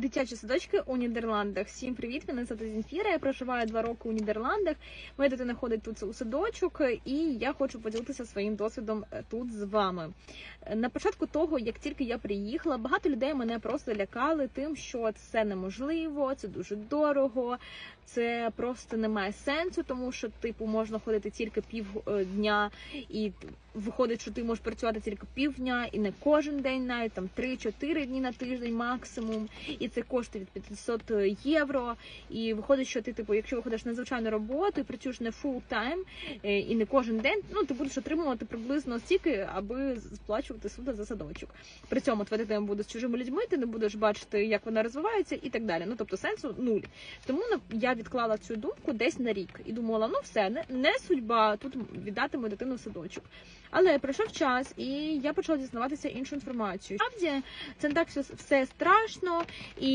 Дитячі садочки у Нідерландах. Всім привіт! Мене звати Зінфіра. Я проживаю два роки у Нідерландах. Моя дитина ходить тут у садочок, і я хочу поділитися своїм досвідом е, тут з вами. Е, На початку того, як тільки я приїхала, багато людей мене просто лякали тим, що це неможливо, це дуже дорого, це просто не має сенсу, тому що типу можна ходити тільки півдня, і виходить, що ти можеш працювати тільки півдня, і не кожен день, навіть там 3-4 дні на тиждень максимум. І це коштує від 500 євро. І виходить, що ти, типу, якщо виходиш на звичайну роботу і працюєш не time е, і не кожен день, ну ти будеш отримувати приблизно стільки, аби сплачувати суди за садочок. При цьому твоя дитина буде з чужими людьми, ти не будеш бачити, як вона розвивається, і так далі. Ну тобто сенсу нуль. Тому я відклала цю думку десь на рік і думала, ну все, не, не судьба тут віддати мою дитину в садочок. Але пройшов час, і я почала дізнаватися іншу інформацію. Справді це не так все, все страшно і.